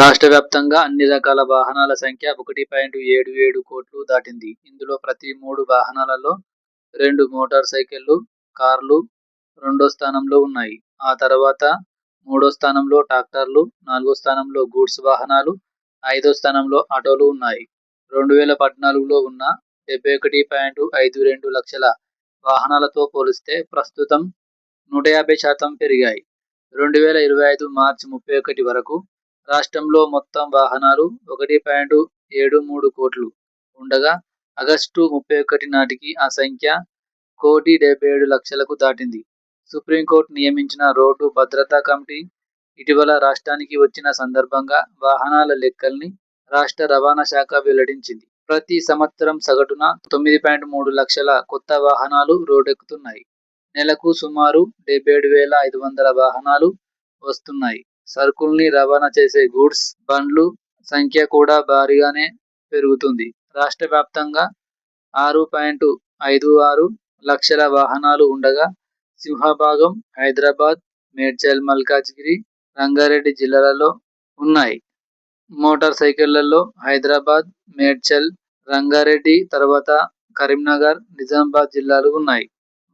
రాష్ట్ర వ్యాప్తంగా అన్ని రకాల వాహనాల సంఖ్య ఒకటి పాయింట్ ఏడు ఏడు కోట్లు దాటింది. ఇందులో ప్రతి మూడు వాహనాలలో రెండు మోటార్ సైకిళ్ళు కార్లు రెండో స్థానంలో ఉన్నాయి. ఆ తర్వాత మూడో స్థానంలో ట్రాక్టర్లు నాలుగో స్థానంలో గూడ్స్ వాహనాలు ఐదో స్థానంలో ఆటోలు ఉన్నాయి. రెండు వేల పద్నాలుగులో ఉన్న డెబ్బై ఒకటి పాయింట్ ఐదు రెండు లక్షల వాహనాలతో పోలిస్తే ప్రస్తుతం నూట యాభై శాతం పెరిగాయి. రెండు వేల ఇరవై ఐదు మార్చి ముప్పై ఒకటి వరకు రాష్ట్రంలో మొత్తం వాహనాలు ఒకటి పాయింట్ ఏడు మూడు కోట్లు. ఉండగా ఆగస్టు ముప్పై ఒకటి నాటికి ఆ సంఖ్య కోటి డెబ్బై ఏడు లక్షలకు దాటింది. సుప్రీంకోర్టు నియమించిన రోడ్డు భద్రతా కమిటీ ఇటీవల రాష్ట్రానికి వచ్చిన సందర్భంగా వాహనాల లెక్కల్ని రాష్ట్ర రవాణా శాఖ వెల్లడించింది. ప్రతి సంవత్సరం సగటున తొమ్మిది పాయింట్ మూడు లక్షల కొత్త వాహనాలు రోడ్డెక్కుతున్నాయి. నెలకు సుమారు డెబ్బై ఏడు వేల ఐదు వందల వాహనాలు వస్తున్నాయి. సరుకుల్ని రవాణా చేసే గూడ్స్ బండ్లు సంఖ్య కూడా భారీగానే పెరుగుతుంది. రాష్ట్ర వ్యాప్తంగా ఆరు పాయింట్ ఐదు ఆరు లక్షల వాహనాలు ఉండగా సింహభాగం హైదరాబాద్ మేడ్చల్ మల్కాజ్గిరి రంగారెడ్డి జిల్లాలలో ఉన్నాయి. మోటార్ సైకిళ్ళలో హైదరాబాద్ మేడ్చల్ రంగారెడ్డి తర్వాత కరీంనగర్ నిజామాబాద్ జిల్లాలు ఉన్నాయి.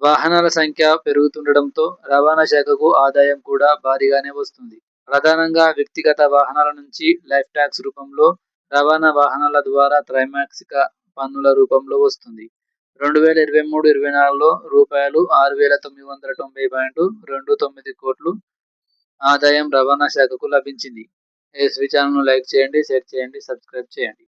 వాహనాల సంఖ్య పెరుగుతుండటంతో రవాణా శాఖకు ఆదాయం కూడా భారీగానే వస్తుంది. ప్రధానంగా వ్యక్తిగత వాహనాల నుంచి లైఫ్ ట్యాక్స్ రూపంలో రవాణా వాహనాల ద్వారా త్రైమాసిక పన్నుల రూపంలో వస్తుంది. రెండు వేల ఇరవై మూడు ఇరవై నాలుగులో రూపాయలు ఆరు వేల తొమ్మిది వందల తొంభై పాయింట్ రెండు తొమ్మిది కోట్లు ఆదాయం రవాణా శాఖకు లభించింది. ఏ ఛానల్ను లైక్ చేయండి షేర్ చేయండి సబ్స్క్రైబ్ చేయండి.